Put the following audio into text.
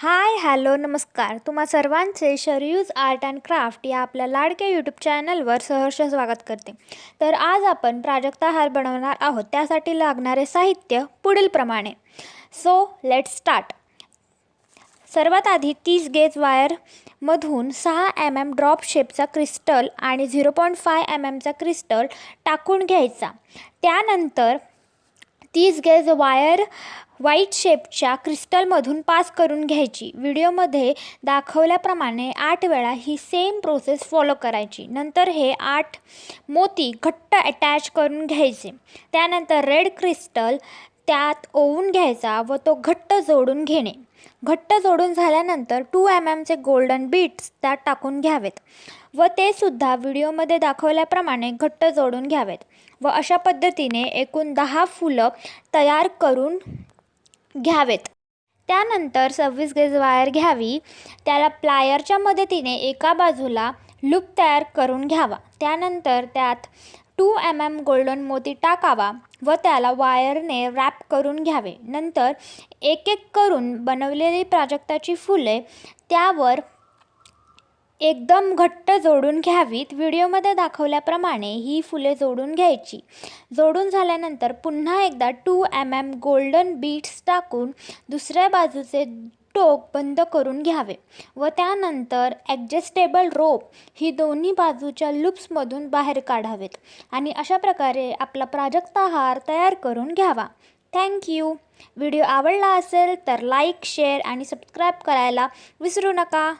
Hi hello नमस्कार. तुम्हा सर्वांचे शरयूज आर्ट अँड क्राफ्ट या आपल्या लाडक्या यूट्यूब चॅनलवर सहर्ष स्वागत करते. तर आज आपण प्राजक्ता हार बनवणार आहोत. त्यासाठी लागणारे साहित्य पुढीलप्रमाणे सो लेट स्टार्ट सर्वात आधी तीस गेज वायरमधून सहा एम एम ड्रॉप शेपचा क्रिस्टल आणि झिरो पॉईंट फाय एम एमचा क्रिस्टल टाकून घ्यायचा. त्यानंतर तीस गेज वायर व्हाईट शेपच्या क्रिस्टलमधून पास करून घ्यायची. व्हिडिओमध्ये दाखवल्याप्रमाणे आठ वेळा ही सेम प्रोसेस फॉलो करायची. नंतर हे आठ मोती घट्ट अटॅच करून घ्यायचे. त्यानंतर रेड क्रिस्टल त्यात ओवून घ्यायचा व तो घट्ट जोडून घेणे. घट्ट जोडून झाल्यानंतर टू एम एमचे गोल्डन बीट्स त्यात टाकून घ्यावेत व ते सुद्धा व्हिडिओमध्ये दाखवल्याप्रमाणे घट्ट जोडून घ्यावेत व अशा पद्धतीने एकूण दहा फुलं तयार करून घ्यावेत. त्यानंतर सव्वीस गेज वायर घ्यावी. त्याला प्लायरच्या मदतीने एका बाजूला लूप तयार करून घ्यावा. त्यानंतर त्यात टू एम एम गोल्डन मोती टाकावा व त्याला वायरने रॅप करून घ्यावे. नंतर एक एक करून बनवलेली प्राजक्ताची फुले त्यावर एकदम घट्ट जोडून घ्यावीत. व्हिडिओमध्ये दाखवल्याप्रमाणे ही फुले जोडून घ्यायची. जोडून झाल्यानंतर पुन्हा एकदा two M M golden beads टाकून दुसऱ्या बाजूचे टोक बंद करून घ्यावे व त्यानंतर ॲडजस्टेबल रोप ही दोन्ही बाजूच्या लूप्समधून बाहेर काढावेत आणि अशा प्रकारे आपला प्राजक्ता हार तयार करून घ्यावा. थँक्यू व्हिडिओ आवडला असेल तर लाईक शेअर आणि सबस्क्राईब करायला विसरू नका.